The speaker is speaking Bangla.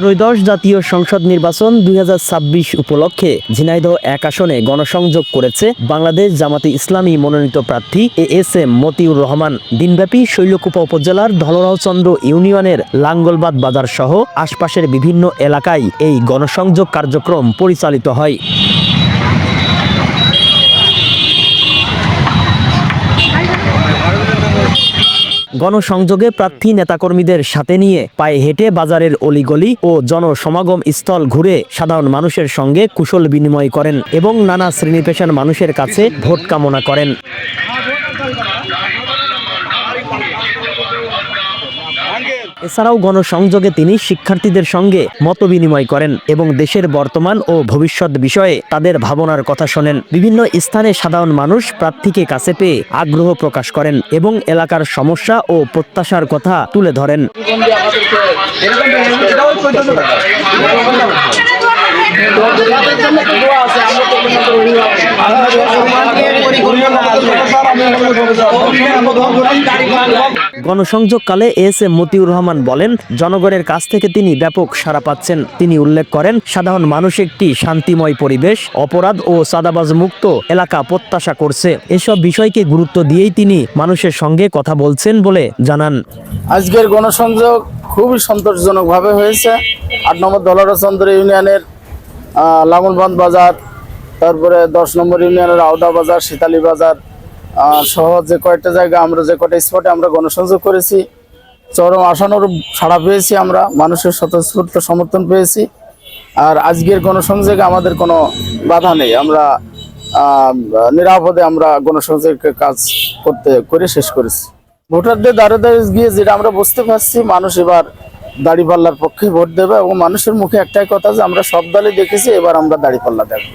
ত্রয়োদশ জাতীয় সংসদ নির্বাচন দুই হাজার ছাব্বিশ উপলক্ষে ঝিনাইদহ এক আসনে গণসংযোগ করেছে বাংলাদেশ জামাতে ইসলামী মনোনীত প্রার্থী A S M Matiur Rahman. দিনব্যাপী শৈলকুপা উপজেলার ধলরাওচন্দ্র ইউনিয়নের লাঙ্গলবাদ বাজার সহ আশপাশের বিভিন্ন এলাকায় এই গণসংযোগ কার্যক্রম পরিচালিত হয়। গণসংযোগে প্রার্থী নেতাকর্মীদের সাথে নিয়ে পায়ে হেঁটে বাজারের অলিগলি ও জনসমাগম স্থল ঘুরে সাধারণ মানুষের সঙ্গে কুশল বিনিময় করেন এবং নানা শ্রেণি পেশার মানুষের কাছে ভোট কামনা করেন। এছাড়াও গণসংযোগে তিনি শিক্ষার্থীদের সঙ্গে মত বিনিময় করেন এবং দেশের বর্তমান ও ভবিষ্যৎ বিষয়ে তাদের ভাবনার কথা শোনেন। বিভিন্ন স্থানে সাধারণ মানুষ প্রার্থীকে কাছে পেয়ে আগ্রহ প্রকাশ করেন এবং এলাকার সমস্যা ও প্রত্যাশার কথা তুলে ধরেন। গণসংযোগকালে এস এম মতিউর রহমান বলেন, জনগণের কাছ থেকে তিনি ব্যাপক সাড়া পাচ্ছেন। তিনি উল্লেখ করেন, সাধারণ মানুষ একটি শান্তিময় পরিবেশ, অপরাধ ও সাদাবাজ মুক্ত এলাকা প্রত্যাশা করছে। এসব বিষয়কে গুরুত্ব দিয়েই তিনি মানুষের সঙ্গে কথা বলছেন বলে জানান। আজকের গণসংযোগ খুবই সন্তোষজনকভাবে হয়েছে। আট নম্বর দলরাচন্দ্র ইউনিয়নের লাঙ্গলবান্ধ বাজার, তারপরে দশ নম্বর ইউনিয়নের আওদা বাজার, শীতালি বাজার সহ যে কয়েকটা জায়গা, আমরা যে কয়টা স্পটে আমরা গণসংযোগ করেছি, চরম আসানোর সাড়া পেয়েছি আমরা, মানুষের স্বতঃস্ফূর্ত সমর্থন পেয়েছি। আর আজকের গণসংযোগে আমাদের কোনো বাধা নেই। আমরা নিরাপদে আমরা গণসংযোগের কাজ করতে, করে শেষ করেছি। ভোটারদের দ্বারে দ্বারে গিয়ে যেটা আমরা বুঝতে পারছি, মানুষ এবার দাড়িপাল্লার পক্ষে ভোট দেবে এবং মানুষের মুখে একটাই কথা যে আমরা সব দলে দেখেছি, এবার আমরা দাড়িপাল্লা দেখব।